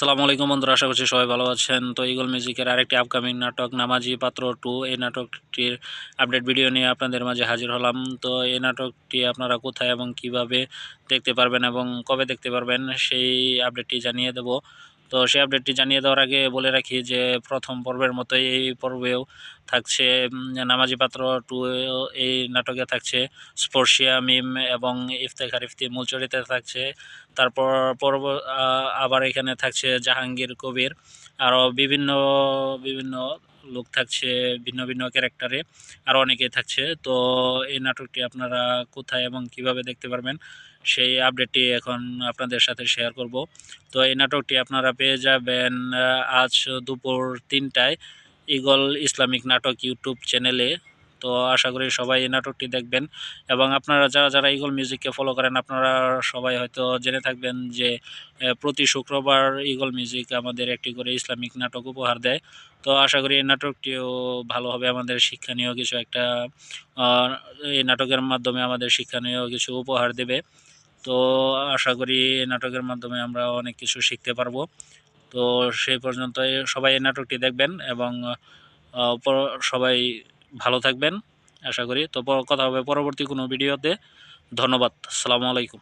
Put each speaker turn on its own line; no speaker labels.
সালামু আলাইকুম বন্ধুরা, আশা করছি সবাই ভালো আছেন। তো ইগল মিউজিকের আরেকটি আপকামিং নাটক, নামাজি পাত্র টু এই নাটকটির আপডেট ভিডিও নিয়ে আপনাদের মাঝে হাজির হলাম। তো এই নাটকটি আপনারা কোথায় এবং কীভাবে দেখতে পারবেন এবং কবে দেখতে পারবেন, সেই আপডেটটি জানিয়ে দেব। তো সেই আপডেটটি জানিয়ে দেওয়ার আগে বলে রাখি যে, প্রথম পর্বের মতো এই পর্বেও থাকছে নামাজি পাত্র টু এই নাটকে থাকছে স্পর্শিয়া, মিম এবং ইফতেখার ইফতি মূল চরিত্রে থাকছে। তারপর পর্ব আবার এখানে থাকছে জাহাঙ্গীর কবির। আরও বিভিন্ন বিভিন্ন লোক থাকছে ভিন্ন ভিন্ন ক্যারেক্টারে আর অনেকেই থাকছে। তো এই নাটকটি আপনারা কোথায় এবং কীভাবে দেখতে পারবেন, সেই আপডেটটি এখন আপনাদের সাথে শেয়ার করব। তো এই নাটকটি আপনারা পেয়ে যাবেন আজ দুপুর তিনটায় ইগল ইসলামিক নাটক ইউটিউব চ্যানেলে তো আশা করি সবাই এই নাটকটি দেখবেন। এবং আপনারা যারা যারা ইগল মিউজিককে ফলো করেন, আপনারা সবাই হয়তো জেনে থাকবেন যে প্রতি শুক্রবার ইগল মিউজিক আমাদের একটি করে ইসলামিক নাটক উপহার দেয়। তো আশা করি এই নাটকটিও ভালোভাবে আমাদের শিক্ষণীয় কিছু একটা এই নাটকের মাধ্যমে আমাদের শিক্ষণীয় কিছু উপহার দেবে। তো আশা করি এই নাটকের মাধ্যমে আমরা অনেক কিছু শিখতে পারব। তো সেই পর্যন্ত সবাই এই নাটকটি দেখবেন এবং সবাই ভালো থাকবেন আশা করি। তো কথা হবে পরবর্তী কোনো ভিডিওতে। ধন্যবাদ আসসালামু আলাইকুম।